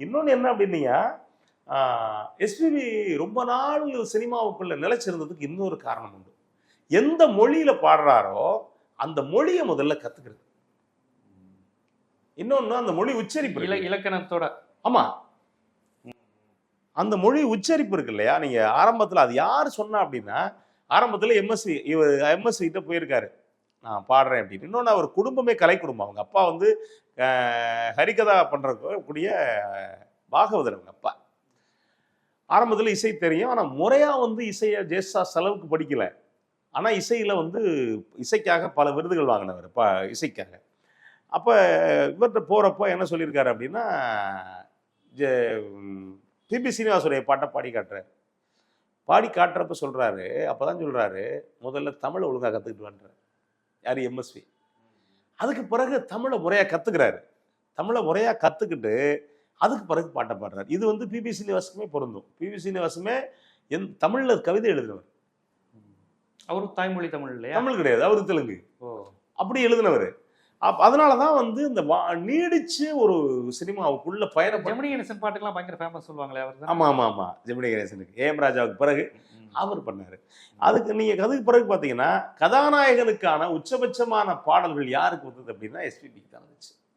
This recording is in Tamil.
இன்னொன்று என்ன அப்படின்னீங்க? எஸ்பிபி ரொம்ப நாள் சினிமாவுக்குள்ள நிலைச்சிருந்ததுக்கு இன்னொரு காரணம் உண்டு. எந்த மொழியில பாடுறாரோ அந்த மொழியை முதல்ல கத்துக்கிறது. இன்னொன்னு அந்த மொழி உச்சரிப்பு இல இருக்கு. இலக்கணத்தோட. ஆமா. அந்த மொழி உச்சரிப்பு இருக்கு இல்லையா? நீங்க ஆரம்பத்துல அது யார் சொன்னா அப்படின்னா ஆரம்பத்துல எம்எஸ்சி இவர் எம்எஸ்சி கிட்ட போயிருக்காரு. நான் பாடுறேன் அப்படின்னு. இன்னொன்று அவர் குடும்பமே கலை குடும்பம். அவங்க அப்பா வந்து ஹரிகதா பண்ணுறக்கூடிய கூடிய பாகவதர் அவங்க அப்பா. ஆரம்பத்தில் இசை தெரியும். ஆனால் முறையாக வந்து இசையை ஜேசா செலவுக்கு படிக்கல. ஆனால் இசையில் வந்து இசைக்காக பல விருதுகள் வாங்கினவர் ப இசைக்காக. அப்போ இவர்கிட்ட போகிறப்போ என்ன சொல்லியிருக்காரு அப்படின்னா பிபி சீனிவாசுடைய பாட்டை பாடி காட்டுறாரு. பாடி காட்டுறப்ப சொல்கிறாரு அப்போ தான் சொல்கிறாரு முதல்ல தமிழை ஒழுங்காக கற்றுக்கிட்டு வந்துறாரு யார்? எம்எஸ்வி அதுக்கு பிறகு தமிழை முறையாக கற்றுக்கிறாரு தமிழை முறையாக கற்றுக்கிட்டு அதுக்கு பிறகு பாட்டை பாடுறாரு. இது வந்து பிபி சீனிவாசுக்குமே பொருந்தும். பிபி சீனிவாசுமே என் தமிழில் கவிதை எழுதினவர். அவரும் தாய்மொழி தமிழ் இல்லையா? தமிழ் கிடையாது. அவர் தெலுங்கு. ஓ. அப்படி எழுதினவர். அப் அதனால தான் வந்து இந்த வா- நீடிச்சு ஒரு சினிமாவுக்குள்ள பயணப்பட ஜெமினி கணேசன் பாட்டுக்கெல்லாம் பயங்கர ஃபேமஸ் சொல்லுவாங்களே அவர் ஆமா ஆமா ஆமா. ஜெமினி கணேசனுக்கு. ஏஎம் ராஜாவுக்கு பிறகு அவர் பண்ணாரு. அதுக்கு நீங்க அதுக்கு பிறகு பாத்தீங்கன்னா கதாநாயகனுக்கான உச்சபட்சமான பாடல்கள் யாருக்கு வந்தது அப்படின்னா எஸ்பிபிக்கு தான் வந்துச்சு.